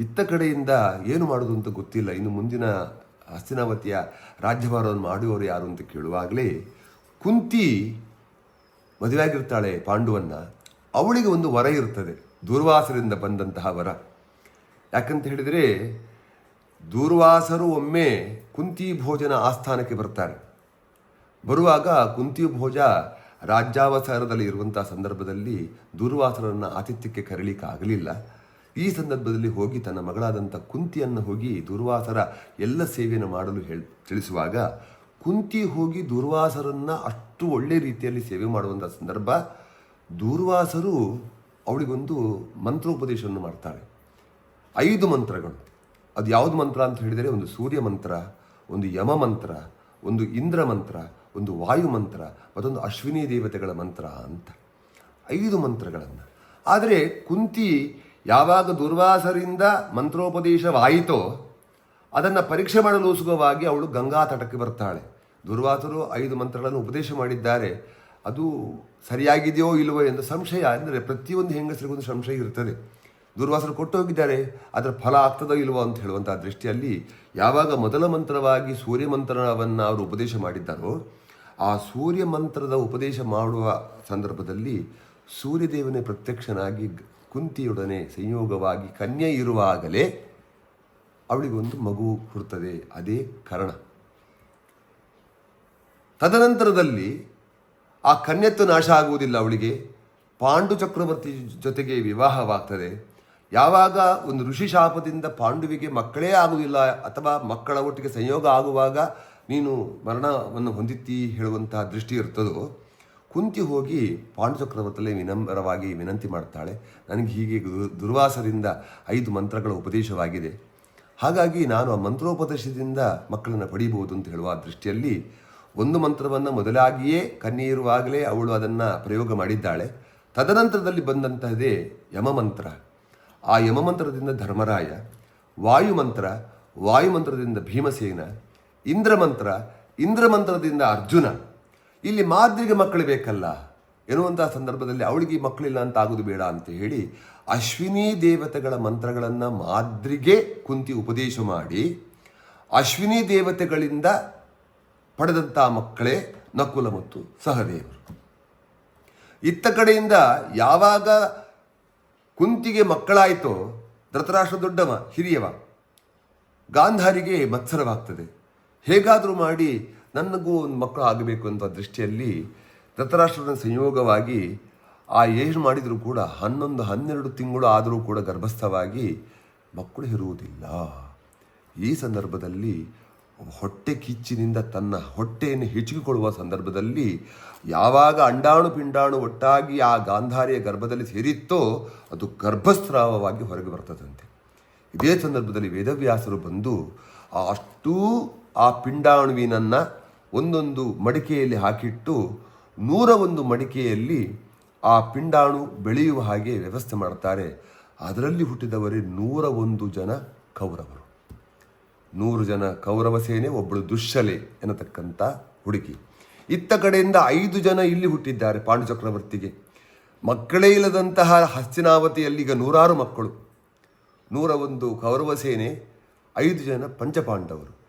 ಇತ್ತ ಕಡೆಯಿಂದ ಏನು ಮಾಡೋದು ಅಂತ ಗೊತ್ತಿಲ್ಲ. ಇನ್ನು ಮುಂದಿನ ಹಸ್ತಿನಾವತಿಯ ರಾಜ್ಯಭಾರವನ್ನು ಮಾಡುವವರು ಯಾರು ಅಂತ ಕೇಳುವಾಗಲೇ ಕುಂತಿ ಮದುವೆಯಾಗಿರ್ತಾಳೆ ಪಾಂಡುವನ್ನು. ಅವಳಿಗೆ ಒಂದು ವರ ಇರ್ತದೆ. ದೂರ್ವಾಸರಿಂದ ಬಂದಂತಹ ವರ. ಯಾಕಂತ ಹೇಳಿದರೆ ದೂರ್ವಾಸರು ಒಮ್ಮೆ ಕುಂತಿ ಭೋಜನ ಆಸ್ಥಾನಕ್ಕೆ ಬರ್ತಾರೆ. ಬರುವಾಗ ಕುಂತಿ ಭೋಜ ರಾಜ್ಯಾವಸಾರದಲ್ಲಿ ಇರುವಂಥ ಸಂದರ್ಭದಲ್ಲಿ ದೂರ್ವಾಸರನ್ನು ಆತಿಥ್ಯಕ್ಕೆ ಕರೀಲಿಕ್ಕೆ ಆಗಲಿಲ್ಲ ಈ ಸಂದರ್ಭದಲ್ಲಿ ಹೋಗಿ ತನ್ನ ಮಗಳಾದಂಥ ಕುಂತಿಯನ್ನು ಹೋಗಿ ದುರ್ವಾಸರ ಎಲ್ಲ ಸೇವೆಯನ್ನು ಮಾಡಲು ಹೇಳಿ, ತಿಳಿಸುವಾಗ, ಕುಂತಿ ಹೋಗಿ ದುರ್ವಾಸರನ್ನು ಅಷ್ಟು ಒಳ್ಳೆ ರೀತಿಯಲ್ಲಿ ಸೇವೆ ಮಾಡುವಂಥ ಸಂದರ್ಭ, ದುರ್ವಾಸರು ಅವಳಿಗೊಂದು ಮಂತ್ರೋಪದೇಶವನ್ನು ಮಾಡ್ತಾಳೆ ಐದು ಮಂತ್ರಗಳು. ಅದು ಯಾವುದು ಮಂತ್ರ ಅಂತ ಹೇಳಿದರೆ ಒಂದು ಸೂರ್ಯ ಮಂತ್ರ, ಒಂದು ಯಮ ಮಂತ್ರ, ಒಂದು ಇಂದ್ರ ಮಂತ್ರ, ಒಂದು ವಾಯು ಮಂತ್ರ, ಮತ್ತೊಂದು ಅಶ್ವಿನಿ ದೇವತೆಗಳ ಮಂತ್ರ ಅಂತ. ಐದು ಮಂತ್ರಗಳನ್ನು. ಆದರೆ ಕುಂತಿ ಯಾವಾಗ ದುರ್ವಾಸರಿಂದ ಮಂತ್ರೋಪದೇಶವಾಯಿತೋ ಅದನ್ನು ಪರೀಕ್ಷೆ ಮಾಡಲು ಸುಗವಾಗಿ ಅವಳು ಗಂಗಾ ತಟಕ್ಕೆ ಬರ್ತಾಳೆ. ದುರ್ವಾಸರು ಐದು ಮಂತ್ರಗಳನ್ನು ಉಪದೇಶ ಮಾಡಿದ್ದಾರೆ. ಅದು ಸರಿಯಾಗಿದೆಯೋ ಇಲ್ಲವೋ ಎಂದು ಸಂಶಯ ಅಂದರೆ ಪ್ರತಿಯೊಂದು ಹೆಂಗಸರಿಗೊಂದು ಸಂಶಯ ಇರ್ತದೆ. ದುರ್ವಾಸರು ಕೊಟ್ಟು ಹೋಗಿದ್ದಾರೆ ಅದರ ಫಲ ಆಗ್ತದೋ ಇಲ್ವೋ ಅಂತ ಹೇಳುವಂಥ ದೃಷ್ಟಿಯಲ್ಲಿ ಯಾವಾಗ ಮೊದಲ ಮಂತ್ರವಾಗಿ ಸೂರ್ಯ ಮಂತ್ರವನ್ನು ಅವರು ಉಪದೇಶ ಮಾಡಿದ್ದಾರೋ, ಆ ಸೂರ್ಯ ಮಂತ್ರದ ಉಪದೇಶ ಮಾಡುವ ಸಂದರ್ಭದಲ್ಲಿ ಸೂರ್ಯದೇವನೇ ಪ್ರತ್ಯಕ್ಷನಾಗಿ ಕುಂತಿಯೊಡನೆ ಸಂಯೋಗವಾಗಿ ಕನ್ಯೆ ಇರುವಾಗಲೇ ಅವಳಿಗೊಂದು ಮಗು ಹುಡ್ತದೆ, ಅದೇ ಕರ್ಣ. ತದನಂತರದಲ್ಲಿ ಆ ಕನ್ಯತ್ತು ನಾಶ ಆಗುವುದಿಲ್ಲ ಅವಳಿಗೆ. ಪಾಂಡು ಚಕ್ರವರ್ತಿ ಜೊತೆಗೆ ವಿವಾಹವಾಗ್ತದೆ. ಯಾವಾಗ ಒಂದು ಋಷಿ ಶಾಪದಿಂದ ಪಾಂಡುವಿಗೆ ಮಕ್ಕಳೇ ಆಗುವುದಿಲ್ಲ ಅಥವಾ ಮಕ್ಕಳ ಒಟ್ಟಿಗೆ ಸಂಯೋಗ ಆಗುವಾಗ ನೀನು ಮರಣವನ್ನು ಹೊಂದಿತ್ತಿ ಹೇಳುವಂತಹ ದೃಷ್ಟಿ ಇರ್ತದೋ ಕುಂತಿ ಹೋಗಿ ಪಾಂಡು ಚಕ್ರವರ್ತಿಯಲ್ಲಿ ವಿನಮ್ರವಾಗಿ ವಿನಂತಿ ಮಾಡ್ತಾಳೆ. ನನಗೆ ಹೀಗೆ ದುರ್ವಾಸದಿಂದ ಐದು ಮಂತ್ರಗಳ ಉಪದೇಶವಾಗಿದೆ. ಹಾಗಾಗಿ ನಾನು ಆ ಮಂತ್ರೋಪದೇಶದಿಂದ ಮಕ್ಕಳನ್ನು ಪಡೀಬಹುದು ಅಂತ ಹೇಳುವ ದೃಷ್ಟಿಯಲ್ಲಿ ಒಂದು ಮಂತ್ರವನ್ನು ಮೊದಲಾಗಿಯೇ ಕಣ್ಣೀರುವಾಗಲೇ ಅವಳು ಅದನ್ನು ಪ್ರಯೋಗ ಮಾಡಿದ್ದಾಳೆ. ತದನಂತರದಲ್ಲಿ ಬಂದಂತಹದೇ ಯಮಮಂತ್ರ. ಆ ಯಮಮಂತ್ರದಿಂದ ಧರ್ಮರಾಯ, ವಾಯುಮಂತ್ರ, ವಾಯುಮಂತ್ರದಿಂದ ಭೀಮಸೇನ, ಇಂದ್ರಮಂತ್ರ, ಇಂದ್ರಮಂತ್ರದಿಂದ ಅರ್ಜುನ. ಇಲ್ಲಿ ಮಾದ್ರಿಗೆ ಮಕ್ಕಳು ಬೇಕಲ್ಲ. ಎನ್ನುವಂತಹ ಸಂದರ್ಭದಲ್ಲಿ ಅವಳಿಗೆ ಮಕ್ಕಳಿಲ್ಲ ಅಂತ ಆಗುದು ಬೇಡ ಅಂತ ಹೇಳಿ ಅಶ್ವಿನಿ ದೇವತೆಗಳ ಮಂತ್ರಗಳನ್ನು ಮಾದ್ರಿಗೆ ಕುಂತಿ ಉಪದೇಶ ಮಾಡಿ ಅಶ್ವಿನಿ ದೇವತೆಗಳಿಂದ ಪಡೆದಂಥ ಮಕ್ಕಳೇ ನಕುಲ ಮತ್ತು ಸಹದೇವರು. ಇತ್ತ ಕಡೆಯಿಂದ ಯಾವಾಗ ಕುಂತಿಗೆ ಮಕ್ಕಳಾಯಿತೋ ಧೃತರಾಷ್ಟ್ರ ದೊಡ್ಡವ, ಹಿರಿಯವ, ಗಾಂಧಾರಿಗೆ ಮತ್ಸರವಾಗ್ತದೆ. ಹೇಗಾದರೂ ಮಾಡಿ ನನಗೂ ಒಂದು ಮಕ್ಕಳು ಆಗಬೇಕು ಅಂತ ದೃಷ್ಟಿಯಲ್ಲಿ ಧೃತರಾಷ್ಟ್ರದ ಸಂಯೋಗವಾಗಿ ಆ ಏನು ಮಾಡಿದರೂ ಕೂಡ ಹನ್ನೊಂದು, ಹನ್ನೆರಡು ತಿಂಗಳು ಆದರೂ ಕೂಡ ಗರ್ಭಸ್ಥವಾಗಿ ಮಕ್ಕಳು ಇರುವುದಿಲ್ಲ. ಈ ಸಂದರ್ಭದಲ್ಲಿ ಹೊಟ್ಟೆ ಕಿಚ್ಚಿನಿಂದ ತನ್ನ ಹೊಟ್ಟೆಯನ್ನು ಹೆಚ್ಚಿಕೊಳ್ಳುವ ಸಂದರ್ಭದಲ್ಲಿ ಯಾವಾಗ ಅಂಡಾಣು ಪಿಂಡಾಣು ಒಟ್ಟಾಗಿ ಆ ಗಾಂಧಾರಿಯ ಗರ್ಭದಲ್ಲಿ ಸೇರಿತ್ತೋ ಅದು ಗರ್ಭಸ್ರಾವವಾಗಿ ಹೊರಗೆ ಬರ್ತದಂತೆ. ಇದೇ ಸಂದರ್ಭದಲ್ಲಿ ವೇದವ್ಯಾಸರು ಬಂದು ಅಷ್ಟೂ ಆ ಪಿಂಡಾಣುವಿನನ್ನು ಒಂದೊಂದು ಮಡಿಕೆಯಲ್ಲಿ ಹಾಕಿಟ್ಟು ನೂರ ಒಂದು ಮಡಿಕೆಯಲ್ಲಿ ಆ ಪಿಂಡಾಣು ಬೆಳೆಯುವ ಹಾಗೆ ವ್ಯವಸ್ಥೆ ಮಾಡ್ತಾರೆ. ಅದರಲ್ಲಿ ಹುಟ್ಟಿದವರೇ ನೂರ ಒಂದು ಜನ ಕೌರವರು. ನೂರು ಜನ ಕೌರವ ಸೇನೆ ಒಬ್ಬಳು ದುಶ್ಶಲೆ ಎನ್ನತಕ್ಕಂಥ ಹುಡುಗಿ. ಇತ್ತ ಕಡೆಯಿಂದ ಐದು ಜನ ಇಲ್ಲಿ ಹುಟ್ಟಿದ್ದಾರೆ ಪಾಂಡು ಚಕ್ರವರ್ತಿಗೆ ಮಕ್ಕಳೇ ಇಲ್ಲದಂತಹ ಹಸ್ತಿನಾವತಿಯಲ್ಲಿ ಈಗ ನೂರಾರು ಮಕ್ಕಳು. ನೂರ ಒಂದು ಕೌರವ ಸೇನೆ, ಐದು ಜನ ಪಂಚಪಾಂಡವರು.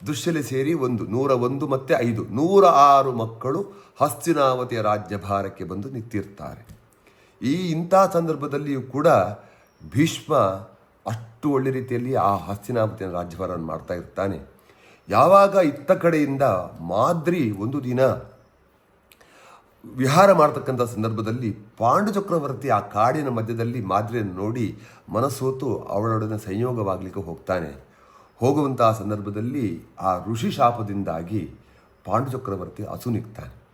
ದುಶ್ಶಲೆ ಸೇರಿ ಒಂದು, ನೂರ ಒಂದು ಮತ್ತೆ ಐದು. ನೂರ ಆರು ಮಕ್ಕಳು ಹಸ್ತಿನಾವತಿಯ ರಾಜ್ಯಭಾರಕ್ಕೆ ಬಂದು ನಿಂತಿರ್ತಾರೆ. ಈ ಇಂಥ ಸಂದರ್ಭದಲ್ಲಿಯೂ ಕೂಡ ಭೀಷ್ಮ ಅಷ್ಟು ಒಳ್ಳೆ ರೀತಿಯಲ್ಲಿ ಆ ಹಸ್ತಿನಾವತಿಯ ರಾಜ್ಯಭಾರವನ್ನು ಮಾಡ್ತಾ ಇರ್ತಾನೆ. ಯಾವಾಗ ಇತ್ತ ಕಡೆಯಿಂದ ಮಾದ್ರಿ ಒಂದು ದಿನ ವಿಹಾರ ಮಾಡ್ತಕ್ಕಂಥ ಸಂದರ್ಭದಲ್ಲಿ ಪಾಂಡು ಚಕ್ರವರ್ತಿ ಆ ಕಾಡಿನ ಮಧ್ಯದಲ್ಲಿ ಮಾದ್ರಿಯನ್ನು ನೋಡಿ ಮನಸ್ಸೋತು ಅವಳೊಡನೆ ಸಂಯೋಗವಾಗಲಿಕ್ಕೆ ಹೋಗ್ತಾನೆ. ಹೋಗುವಂತಹ ಸಂದರ್ಭದಲ್ಲಿ ಆ ಋಷಿ ಶಾಪದಿಂದಾಗಿ ಪಾಂಡುಚಕ್ರವರ್ತಿ ಅಸುನಿಗ್ತಾನೆ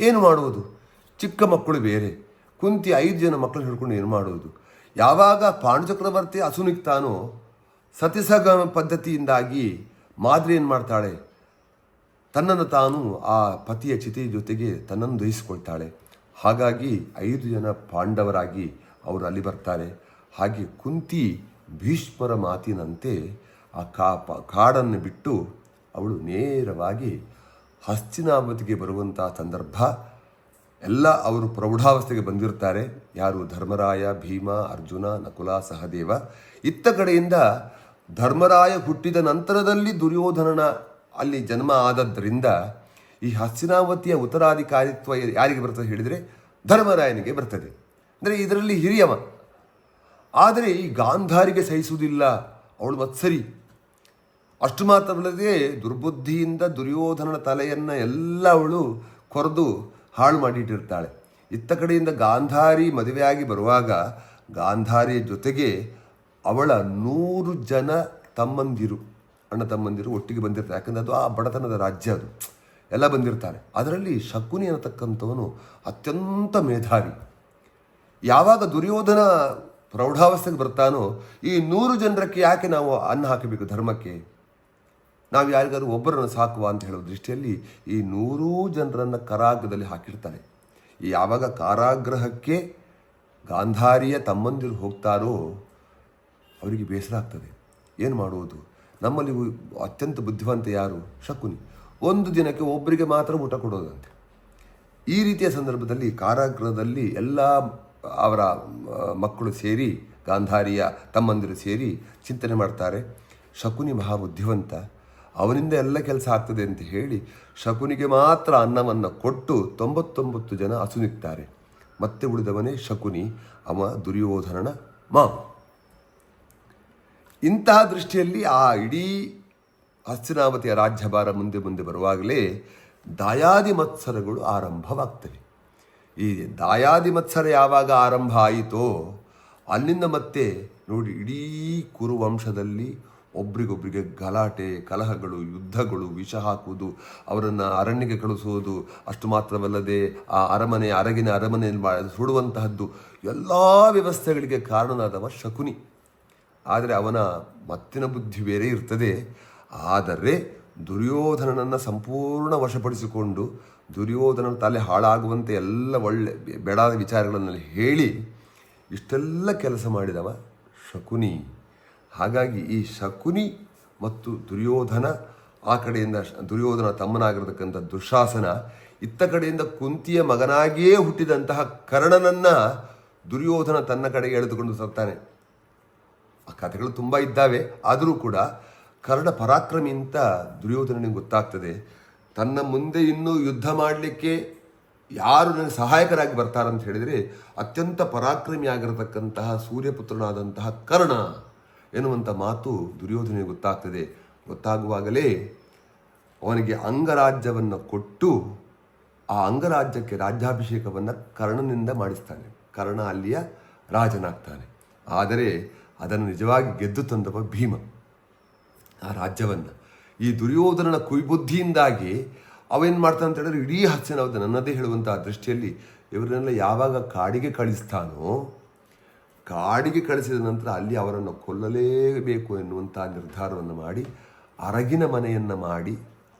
ಏನು ಮಾಡುವುದು? ಚಿಕ್ಕ ಮಕ್ಕಳು ಬೇರೆ. ಕುಂತಿ ಐದು ಜನ ಮಕ್ಕಳು ಹಿಡ್ಕೊಂಡು ಏನು ಮಾಡುವುದು? ಯಾವಾಗ ಪಾಂಡುಚಕ್ರವರ್ತಿ ಅಸುನಿಗ್ತಾನೋ ಸತಿಸಗ ಪದ್ಧತಿಯಿಂದಾಗಿ ಮಾದರಿ ಏನು ಮಾಡ್ತಾಳೆ? ತನ್ನನ್ನು ತಾನು ಆ ಪತಿಯ ಚಿತೆಯ ಜೊತೆಗೆ ತನ್ನನ್ನು ದಹಿಸಿಕೊಳ್ತಾಳೆ. ಹಾಗಾಗಿ ಐದು ಜನ ಪಾಂಡವರಾಗಿ ಅವರು ಅಲ್ಲಿ ಬರ್ತಾರೆ. ಹಾಗೆ ಕುಂತಿ ಭೀಷ್ಮರ ಮಾತಿನಂತೆ ಆ ಕಾಪ, ಕಾಡನ್ನು ಬಿಟ್ಟು ಅವಳು ನೇರವಾಗಿ ಹಸ್ತಿನಾವತಿಗೆ ಬರುವಂಥ ಸಂದರ್ಭ. ಎಲ್ಲ ಅವರು ಪ್ರೌಢಾವಸ್ಥೆಗೆ ಬಂದಿರ್ತಾರೆ ಯಾರು ಧರ್ಮರಾಯ, ಭೀಮ, ಅರ್ಜುನ, ನಕುಲ, ಸಹದೇವ. ಇತ್ತ ಕಡೆಯಿಂದ ಧರ್ಮರಾಯ ಹುಟ್ಟಿದ ನಂತರದಲ್ಲಿ ದುರ್ಯೋಧನನ ಅಲ್ಲಿ ಜನ್ಮ ಆದದ್ದರಿಂದ ಈ ಹಸ್ತಿನಾವತಿಯ ಉತ್ತರಾಧಿಕಾರಿತ್ವ ಯಾರಿಗೆ ಬರ್ತದೆ ಹೇಳಿದರೆ ಧರ್ಮರಾಯನಿಗೆ ಬರ್ತದೆ. ಅಂದರೆ ಇದರಲ್ಲಿ ಹಿರಿಯವ. ಆದರೆ ಈ ಗಾಂಧಾರಿಗೆ ಸಹಿಸುವುದಿಲ್ಲ. ಅವಳು ಮತ್ಸರಿ. ಅಷ್ಟು ಮಾತ್ರವಲ್ಲದೆ ದುರ್ಬುದ್ಧಿಯಿಂದ ದುರ್ಯೋಧನನ ತಲೆಯನ್ನು ಎಲ್ಲ ಅವಳು ಕೊರೆದು ಹಾಳು ಮಾಡಿಟ್ಟಿರ್ತಾಳೆ. ಇತ್ತ ಕಡೆಯಿಂದ ಗಾಂಧಾರಿ ಮದುವೆಯಾಗಿ ಬರುವಾಗ ಗಾಂಧಾರಿಯ ಜೊತೆಗೆ ಅವಳ ನೂರು ಜನ ತಮ್ಮಂದಿರು, ಅಣ್ಣ ತಮ್ಮಂದಿರು ಒಟ್ಟಿಗೆ ಬಂದಿರ್ತಾರೆ. ಯಾಕಂದರೆ ಅದು ಆ ಬಡತನದ ರಾಜ್ಯ ಅದು. ಎಲ್ಲ ಬಂದಿರ್ತಾರೆ. ಅದರಲ್ಲಿ ಶಕುನಿ ಅನ್ನತಕ್ಕಂಥವನು ಅತ್ಯಂತ ಮೇಧಾವಿ. ಯಾವಾಗ ದುರ್ಯೋಧನ ಪ್ರೌಢಾವಸ್ಥೆಗೆ ಬರ್ತಾನೋ ಈ ನೂರು ಜನರಕ್ಕೆ ಯಾಕೆ ನಾವು ಅನ್ನ ಹಾಕಬೇಕು ಧರ್ಮಕ್ಕೆ? ನಾವು ಯಾರಿಗಾದ್ರೂ ಒಬ್ಬರನ್ನು ಸಾಕುವ ಅಂತ ಹೇಳೋ ದೃಷ್ಟಿಯಲ್ಲಿ ಈ ನೂರೂ ಜನರನ್ನು ಕರಾಗ್ರದಲ್ಲಿ ಹಾಕಿರ್ತಾರೆ ಯಾವಾಗ ಕಾರಾಗ್ರಹಕ್ಕೆ ಗಾಂಧಾರಿಯ ತಮ್ಮಂದಿರು ಹೋಗ್ತಾರೋ ಅವರಿಗೆ ಬೇಸರ ಆಗ್ತದೆ. ಏನು ಮಾಡುವುದು? ನಮ್ಮಲ್ಲಿ ಅತ್ಯಂತ ಬುದ್ಧಿವಂತ ಯಾರು? ಶಕುನಿ. ಒಂದು ದಿನಕ್ಕೆ ಒಬ್ಬರಿಗೆ ಮಾತ್ರ ಊಟ ಕೊಡೋದಂತೆ. ಈ ರೀತಿಯ ಸಂದರ್ಭದಲ್ಲಿ ಕಾರಾಗೃಹದಲ್ಲಿ ಎಲ್ಲ ಅವರ ಮಕ್ಕಳು ಸೇರಿ, ಗಾಂಧಾರಿಯ ತಮ್ಮಂದಿರು ಸೇರಿ ಚಿಂತನೆ ಮಾಡ್ತಾರೆ. ಶಕುನಿ ಮಹಾ ಬುದ್ಧಿವಂತ ಅವನಿಂದ ಎಲ್ಲ ಕೆಲಸ ಆಗ್ತದೆ ಅಂತ ಹೇಳಿ ಶಕುನಿಗೆ ಮಾತ್ರ ಅನ್ನವನ್ನು ಕೊಟ್ಟು ತೊಂಬತ್ತೊಂಬತ್ತು ಜನ ಅಸುನಿಕ್ತಾರೆ ಮತ್ತೆ ಉಳಿದವನೇ ಶಕುನಿ, ಅವ ದುರ್ಯೋಧನನ ಮಾವ. ಇಂತಹ ದೃಷ್ಟಿಯಲ್ಲಿ ಆ ಇಡೀ ಹಸ್ತಿನಾವತಿಯ ರಾಜ್ಯಭಾರ ಮುಂದೆ ಮುಂದೆ ಬರುವಾಗಲೇ ದಾಯಾದಿ ಮತ್ಸರಗಳು ಆರಂಭವಾಗ್ತವೆ. ಈ ದಾಯಾದಿ ಮತ್ಸರ ಯಾವಾಗ ಆರಂಭ ಆಯಿತೋ, ಅಲ್ಲಿಂದ ಮತ್ತೆ ನೋಡಿ ಇಡೀ ಕುರುವಂಶದಲ್ಲಿ ಒಬ್ರಿಗೊಬ್ರಿಗೆ ಗಲಾಟೆ, ಕಲಹಗಳು, ಯುದ್ಧಗಳು, ವಿಷ ಹಾಕುವುದು, ಅವರನ್ನು ಅರಣ್ಯಕ್ಕೆ ಕಳಿಸುವುದು, ಅಷ್ಟು ಮಾತ್ರವಲ್ಲದೆ ಆ ಅರಮನೆ, ಅರಗಿನ ಅರಮನೆಯನ್ನು ಸುಡುವಂತಹದ್ದು ಎಲ್ಲ ವ್ಯವಸ್ಥೆಗಳಿಗೆ ಕಾರಣನಾದವ ಶಕುನಿ. ಆದರೆ ಅವನ ಮತ್ತಿನ ಬುದ್ಧಿ ಬೇರೆ ಇರ್ತದೆ. ಆದರೆ ದುರ್ಯೋಧನನನ್ನು ಸಂಪೂರ್ಣ ವಶಪಡಿಸಿಕೊಂಡು ದುರ್ಯೋಧನನ ತಲೆ ಹಾಳಾಗುವಂತೆ ಎಲ್ಲ ಒಳ್ಳೆ ಬೇಡಾದ ವಿಚಾರಗಳನ್ನು ಹೇಳಿ ಇಷ್ಟೆಲ್ಲ ಕೆಲಸ ಮಾಡಿದವ ಶಕುನಿ. ಹಾಗಾಗಿ ಈ ಶಕುನಿ ಮತ್ತು ದುರ್ಯೋಧನ ಆ ಕಡೆಯಿಂದ ದುರ್ಯೋಧನ ತಮ್ಮನಾಗಿರತಕ್ಕಂಥ ದುಶಾಸನ ಇತ್ತ ಕಡೆಯಿಂದ ಕುಂತಿಯ ಮಗನಾಗಿಯೇ ಹುಟ್ಟಿದಂತಹ ಕರ್ಣನನ್ನು ದುರ್ಯೋಧನ ತನ್ನ ಕಡೆಗೆ ಎಳೆದುಕೊಂಡು ಸತ್ತಾನೆ. ಆ ಕಥೆಗಳು ತುಂಬ ಇದ್ದಾವೆ. ಆದರೂ ಕೂಡ ಕರ್ಣ ಪರಾಕ್ರಮಿ ಅಂತ ದುರ್ಯೋಧನನಿಗೆ ಗೊತ್ತಾಗ್ತದೆ, ತನ್ನ ಮುಂದೆ ಇನ್ನೂ ಯುದ್ಧ ಮಾಡಲಿಕ್ಕೆ ಯಾರು ನನಗೆ ಸಹಾಯಕರಾಗಿ ಬರ್ತಾರಂತ ಹೇಳಿದರೆ ಅತ್ಯಂತ ಪರಾಕ್ರಮಿ ಆಗಿರತಕ್ಕಂತಹ ಸೂರ್ಯಪುತ್ರನಾದಂತಹ ಕರ್ಣ. ಎನ್ನುವಂಥ ಮಾತು ದುರ್ಯೋಧನಿಗೆ ಗೊತ್ತಾಗ್ತದೆ. ಗೊತ್ತಾಗುವಾಗಲೇ ಅವನಿಗೆ ಅಂಗರಾಜ್ಯವನ್ನು ಕೊಟ್ಟು ಆ ಅಂಗರಾಜ್ಯಕ್ಕೆ ರಾಜ್ಯಾಭಿಷೇಕವನ್ನು ಕರ್ಣನಿಂದ ಮಾಡಿಸ್ತಾನೆ. ಕರ್ಣ ಅಲ್ಲಿಯ ರಾಜನಾಗ್ತಾನೆ. ಆದರೆ ಅದನ್ನು ನಿಜವಾಗಿ ಗೆದ್ದು ತಂದವ ಭೀಮ. ಆ ರಾಜ್ಯವನ್ನು. ಈ ದುರ್ಯೋಧನನ ಕುಯ್ಬುದ್ಧಿಯಿಂದಾಗಿ ಅವೇನು ಮಾಡ್ತಾನೆ ಅಂತ ಹೇಳಿದ್ರೆ ಇಡೀ ಹಸ್ಯನವ್ದು ನನ್ನದೇ ಹೇಳುವಂಥ ದೃಷ್ಟಿಯಲ್ಲಿ ಇವರನ್ನೆಲ್ಲ ಯಾವಾಗ ಕಾಡಿಗೆ ಕಳಿಸ್ತಾನೋ ಕಾಡಿಗೆ ಕಳಿಸಿದ ನಂತರ ಅಲ್ಲಿ ಅವರನ್ನು ಕೊಲ್ಲಲೇಬೇಕು ಎನ್ನುವಂಥ ನಿರ್ಧಾರವನ್ನು ಮಾಡಿ, ಅರಗಿನ ಮನೆಯನ್ನು ಮಾಡಿ,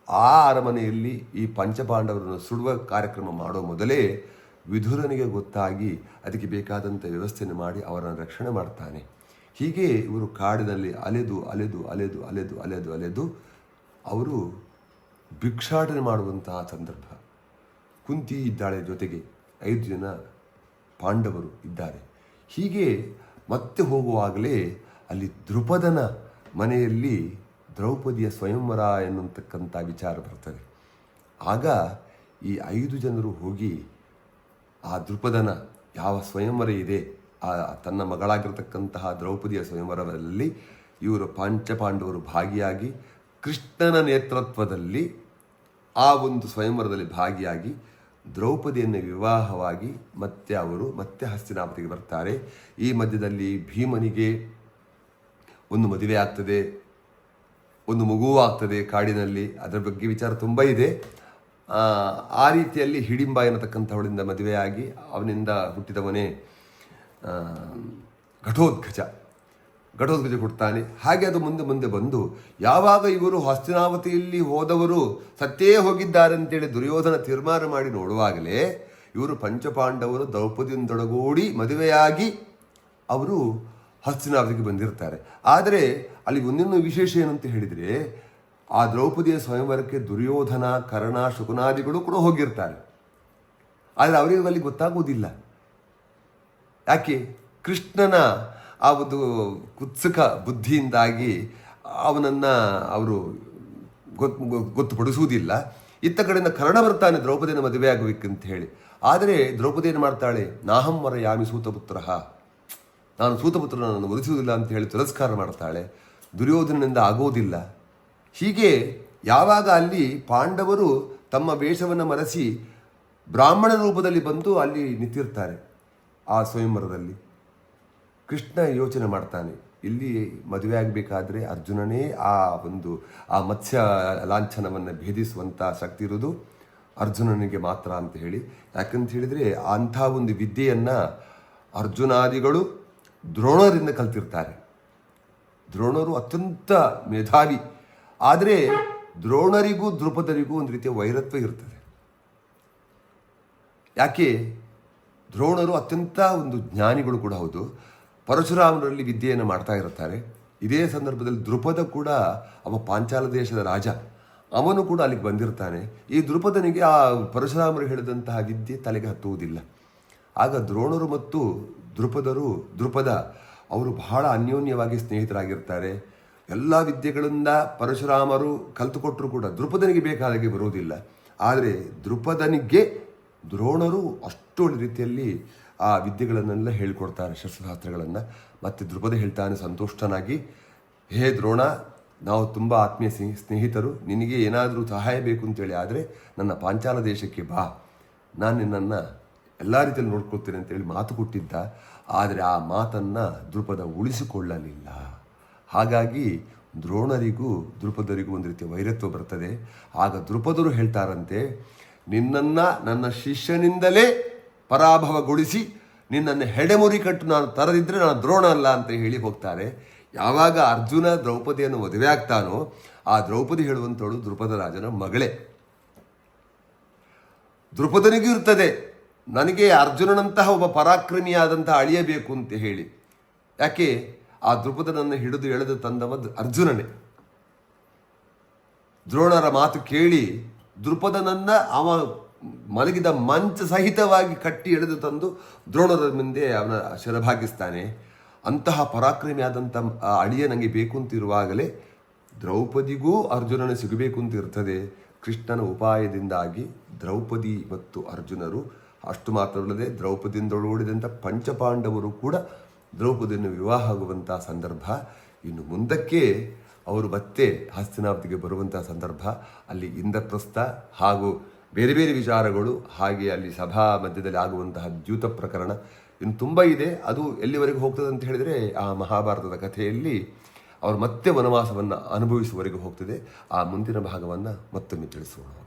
ಆ ಅರಮನೆಯಲ್ಲಿ ಈ ಪಂಚಪಾಂಡವರನ್ನು ಸುಡುವ ಕಾರ್ಯಕ್ರಮ ಮಾಡೋ ಮೊದಲೇ ವಿಧುರನಿಗೆ ಗೊತ್ತಾಗಿ ಅದಕ್ಕೆ ಬೇಕಾದಂಥ ವ್ಯವಸ್ಥೆಯನ್ನು ಮಾಡಿ ಅವರನ್ನು ರಕ್ಷಣೆ ಮಾಡ್ತಾನೆ. ಹೀಗೆ ಇವರು ಕಾಡಿನಲ್ಲಿ ಅಲೆದು ಅಲೆದು ಅಲೆದು ಅಲೆದು ಅಲೆದು ಅಲೆದು ಅವರು ಭಿಕ್ಷಾಟನೆ ಮಾಡುವಂತಹ ಸಂದರ್ಭ. ಕುಂತಿ ಇದ್ದಾಳೆ ಜೊತೆಗೆ ಐದು ಜನ ಪಾಂಡವರು ಇದ್ದಾರೆ. ಹೀಗೆ ಮತ್ತೆ ಹೋಗುವಾಗಲೇ ಅಲ್ಲಿ ದೃಪದನ ಮನೆಯಲ್ಲಿ ದ್ರೌಪದಿಯ ಸ್ವಯಂವರ ಎನ್ನುತಕ್ಕಂಥ ವಿಚಾರ ಬರ್ತದೆ. ಆಗ ಈ ಐದು ಜನರು ಹೋಗಿ ಆ ದೃಪದನ ಯಾವ ಸ್ವಯಂವರ ಇದೆ, ಆ ತನ್ನ ಮಗಳಾಗಿರ್ತಕ್ಕಂತಹ ದ್ರೌಪದಿಯ ಸ್ವಯಂವರದಲ್ಲಿ ಇವರು ಪಂಚಪಾಂಡವರು ಭಾಗಿಯಾಗಿ ಕೃಷ್ಣನ ನೇತೃತ್ವದಲ್ಲಿ ಆ ಒಂದು ಸ್ವಯಂವರದಲ್ಲಿ ಭಾಗಿಯಾಗಿ ದ್ರೌಪದಿಯನ್ನು ವಿವಾಹವಾಗಿ ಮತ್ತೆ ಅವರು ಮತ್ತೆ ಹಸ್ತಿನಾಪತಿಗೆ ಬರ್ತಾರೆ. ಈ ಮಧ್ಯದಲ್ಲಿ ಭೀಮನಿಗೆ ಒಂದು ಮದುವೆ ಆಗ್ತದೆ ಒಂದು ಮಗುವೂ ಆಗ್ತದೆ ಕಾಡಿನಲ್ಲಿ. ಅದರ ಬಗ್ಗೆ ವಿಚಾರ ತುಂಬ ಇದೆ. ಆ, ರೀತಿಯಲ್ಲಿ ಹಿಡಿಂಬ ಎನ್ನತಕ್ಕಂಥವಳಿಂದ ಮದುವೆಯಾಗಿ ಅವನಿಂದ ಹುಟ್ಟಿದವನೇ ಘಟೋದ್ಗಜ ಘಟೋದ್ಗಜ ಕೊಡ್ತಾನೆ. ಹಾಗೆ ಅದು ಮುಂದೆ ಮುಂದೆ ಬಂದು ಯಾವಾಗ ಇವರು ಹಸ್ತಿನಾವತಿಯಲ್ಲಿ ಹೋದವರು ಸತ್ತೇ ಹೋಗಿದ್ದಾರೆ ಅಂತೇಳಿ ದುರ್ಯೋಧನ ತೀರ್ಮಾನ ಮಾಡಿ ನೋಡುವಾಗಲೇ ಇವರು ಪಂಚಪಾಂಡವರು ದ್ರೌಪದಿಯಿಂದೊಡಗೂಡಿ ಮದುವೆಯಾಗಿ ಅವರು ಹಸ್ತಿನಾವತಿಗೆ ಬಂದಿರ್ತಾರೆ. ಆದರೆ ಅಲ್ಲಿ ಒಂದಿನ ವಿಶೇಷ ಏನಂತ ಹೇಳಿದರೆ ಆ ದ್ರೌಪದಿಯ ಸ್ವಯಂವರಕ್ಕೆ ದುರ್ಯೋಧನ, ಕರ್ಣ, ಶುಕುನಾದಿಗಳು ಕೂಡ ಹೋಗಿರ್ತಾರೆ. ಆದರೆ ಅವರಿಗೆ ಅಲ್ಲಿ ಗೊತ್ತಾಗುವುದಿಲ್ಲ. ಯಾಕೆ? ಕೃಷ್ಣನ ಆ ಒಂದು ಕುತ್ಸುಕ ಬುದ್ಧಿಯಿಂದಾಗಿ ಅವನನ್ನು ಅವರು ಗೊತ್ತು ಗೊತ್ತುಪಡಿಸುವುದಿಲ್ಲ. ಇತ್ತ ಕಡೆಯಿಂದ ಕರ್ಣ ಬರ್ತಾನೆ ದ್ರೌಪದಿನ ಮದುವೆ ಆಗಬೇಕಂತ ಹೇಳಿ ಆದರೆ ದ್ರೌಪದಿ ಏನು ಮಾಡ್ತಾಳೆ? ನಾಹಂ ವರ ಯಾಮಿ ಸೂತಪುತ್ರ. ನಾನು ಸೂತಪುತ್ರನನ್ನು ಒದಿಸುವುದಿಲ್ಲ ಅಂತ ಹೇಳಿ ತಿರಸ್ಕಾರ ಮಾಡ್ತಾಳೆ. ದುರ್ಯೋಧನನಿಂದ ಆಗೋದಿಲ್ಲ. ಹೀಗೆ ಯಾವಾಗ ಅಲ್ಲಿ ಪಾಂಡವರು ತಮ್ಮ ವೇಷವನ್ನು ಮರೆಸಿ ಬ್ರಾಹ್ಮಣ ರೂಪದಲ್ಲಿ ಬಂದು ಅಲ್ಲಿ ನಿಂತಿರ್ತಾರೆ ಆ ಸ್ವಯಂವರದಲ್ಲಿ. ಕೃಷ್ಣ ಯೋಚನೆ ಮಾಡ್ತಾನೆ. ಇಲ್ಲಿ ಮದುವೆ ಆಗಬೇಕಾದ್ರೆ ಅರ್ಜುನನೇ ಆ ಒಂದು, ಆ ಮತ್ಸ್ಯ ಲಾಂಛನವನ್ನು ಭೇದಿಸುವಂಥ ಶಕ್ತಿ ಇರೋದು ಅರ್ಜುನನಿಗೆ ಮಾತ್ರ ಅಂತ ಹೇಳಿ. ಯಾಕಂತ ಹೇಳಿದರೆ ಅಂಥ ಒಂದು ವಿದ್ಯೆಯನ್ನು ಅರ್ಜುನಾದಿಗಳು ದ್ರೋಣರಿಂದ ಕಲ್ತಿರ್ತಾರೆ. ದ್ರೋಣರು ಅತ್ಯಂತ ಮೇಧಾವಿ. ಆದರೆ ದ್ರೋಣರಿಗೂ ದ್ರುಪದರಿಗೂ ಒಂದು ರೀತಿಯ ವೈರತ್ವ ಇರ್ತದೆ. ಯಾಕೆ? ದ್ರೋಣರು ಅತ್ಯಂತ ಒಂದು ಜ್ಞಾನಿಗಳು ಕೂಡ ಹೌದು. ಪರಶುರಾಮರಲ್ಲಿ ವಿದ್ಯೆಯನ್ನು ಮಾಡ್ತಾ ಇರುತ್ತಾರೆ. ಇದೇ ಸಂದರ್ಭದಲ್ಲಿ ದೃಪದ ಕೂಡ ಅವ ಪಾಂಚಾಲ ದೇಶದ ರಾಜ. ಅವನು ಕೂಡ ಅಲ್ಲಿಗೆ ಬಂದಿರ್ತಾನೆ. ಈ ದೃಪದನಿಗೆ ಆ ಪರಶುರಾಮರು ಹೇಳಿದಂತಹ ವಿದ್ಯೆ ತಲೆಗೆ ಹತ್ತುವುದಿಲ್ಲ. ಆಗ ದ್ರೋಣರು ಮತ್ತು ದೃಪದರು ದೃಪದ ಅವರು ಬಹಳ ಅನ್ಯೋನ್ಯವಾಗಿ ಸ್ನೇಹಿತರಾಗಿರ್ತಾರೆ. ಎಲ್ಲ ವಿದ್ಯೆಗಳಿಂದ ಪರಶುರಾಮರು ಕಲ್ತುಕೊಟ್ಟರು ಕೂಡ ದೃಪದನಿಗೆ ಬೇಕಾದಾಗೆ ಬರುವುದಿಲ್ಲ. ಆದರೆ ದೃಪದನಿಗೆ ದ್ರೋಣರು ಅಷ್ಟು ರೀತಿಯಲ್ಲಿ ಆ ವಿದ್ಯೆಗಳನ್ನೆಲ್ಲ ಹೇಳ್ಕೊಡ್ತಾರೆ ಶಸ್ತ್ರಶಾಸ್ತ್ರಗಳನ್ನು. ಮತ್ತು ದೃಪದ ಹೇಳ್ತಾನೆ ಸಂತುಷ್ಟನಾಗಿ, ಹೇ ದ್ರೋಣ, ನಾವು ತುಂಬ ಆತ್ಮೀಯ ಸ್ನೇಹಿ, ಸ್ನೇಹಿತರು, ನಿನಗೆ ಏನಾದರೂ ಸಹಾಯ ಬೇಕು ಅಂತೇಳಿ ಆದರೆ ನನ್ನ ಪಾಂಚಾಲ ದೇಶಕ್ಕೆ ಬಾ. ನಾನು ನಿನ್ನನ್ನು ಎಲ್ಲ ರೀತಿಯಲ್ಲಿ ನೋಡ್ಕೊಳ್ತೇನೆ ಅಂತೇಳಿ ಮಾತು ಕೊಟ್ಟಿದ್ದ. ಆದರೆ ಆ ಮಾತನ್ನು ದೃಪದ ಉಳಿಸಿಕೊಳ್ಳಲಿಲ್ಲ. ಹಾಗಾಗಿ ದ್ರೋಣರಿಗೂ ದೃಪದರಿಗೂ ಒಂದು ರೀತಿಯ ವೈರತ್ವ ಬರ್ತದೆ. ಆಗ ದೃಪದರು ಹೇಳ್ತಾರಂತೆ, ನಿನ್ನನ್ನು ನನ್ನ ಶಿಷ್ಯನಿಂದಲೇ ಪರಾಭವಗೊಳಿಸಿ ನಿನ್ನನ್ನು ಹೆಡೆಮುರಿ ಕಟ್ಟು ನಾನು ತರದಿದ್ದರೆ ನಾನು ದ್ರೋಣ ಅಲ್ಲ ಅಂತ ಹೇಳಿ ಹೋಗ್ತಾರೆ. ಯಾವಾಗ ಅರ್ಜುನ ದ್ರೌಪದಿಯನ್ನು ಮದುವೆ ಆಗ್ತಾನೋ ಆ ದ್ರೌಪದಿ ಹೇಳುವಂಥವಳು ದೃಪದ ರಾಜನ ಮಗಳೇ. ದೃಪದನಿಗೂ ಇರ್ತದೆ. ನನಗೆ ಅರ್ಜುನನಂತಹ ಒಬ್ಬ ಪರಾಕ್ರಮಿಯಾದಂತಹ ಅಳಿಯಬೇಕು ಅಂತ ಹೇಳಿ. ಯಾಕೆ? ಆ ದೃಪದನನ್ನು ಹಿಡಿದು ಎಳೆದು ತಂದವ ಅರ್ಜುನನೇ. ದ್ರೋಣರ ಮಾತು ಕೇಳಿ ದೃಪದನನ್ನ ಅವ ಮಲಗಿದ ಮಂಚ ಸಹಿತವಾಗಿ ಕಟ್ಟಿ ಎಳೆದು ತಂದು ದ್ರೋಣದ ಮುಂದೆ ಅವನ ಶರಭಾಗಿಸ್ತಾನೆ. ಅಂತಹ ಪರಾಕ್ರಮಿಯಾದಂಥ ಅಳಿಯ ನನಗೆ ಬೇಕು ಅಂತಿರುವಾಗಲೇ ದ್ರೌಪದಿಗೂ ಅರ್ಜುನನ ಸಿಗಬೇಕು ಅಂತ ಇರ್ತದೆ ಕೃಷ್ಣನ ಉಪಾಯದಿಂದಾಗಿ ದ್ರೌಪದಿ ಮತ್ತು ಅರ್ಜುನರು ಅಷ್ಟು ಮಾತ್ರವಲ್ಲದೆ ದ್ರೌಪದಿಯಿಂದ ಪಂಚಪಾಂಡವರು ಕೂಡ ದ್ರೌಪದಿಯನ್ನು ವಿವಾಹ ಆಗುವಂಥ ಸಂದರ್ಭ. ಇನ್ನು ಮುಂದಕ್ಕೆ ಅವರು ಮತ್ತೆ ಹಸ್ತಿನಾವತಿಗೆ ಬರುವಂಥ ಸಂದರ್ಭ. ಅಲ್ಲಿ ಇಂದ್ರಪ್ರಸ್ಥ ಹಾಗೂ ಬೇರೆ ಬೇರೆ ವಿಚಾರಗಳು, ಹಾಗೆ ಅಲ್ಲಿ ಸಭಾ ಮಧ್ಯದಲ್ಲಿ ಆಗುವಂತಹ ದ್ಯೂತ ಪ್ರಕರಣ ಇನ್ನು ತುಂಬ ಇದೆ. ಅದು ಎಲ್ಲಿವರೆಗೆ ಹೋಗ್ತದೆ ಅಂತ ಹೇಳಿದರೆ ಆ ಮಹಾಭಾರತದ ಕಥೆಯಲ್ಲಿ ಅವರು ಮತ್ತೆ ವನವಾಸವನ್ನು ಅನುಭವಿಸುವವರೆಗೂ ಹೋಗ್ತದೆ. ಆ ಮುಂದಿನ ಭಾಗವನ್ನು ಮತ್ತೊಮ್ಮೆ ತಿಳಿಸೋಣ.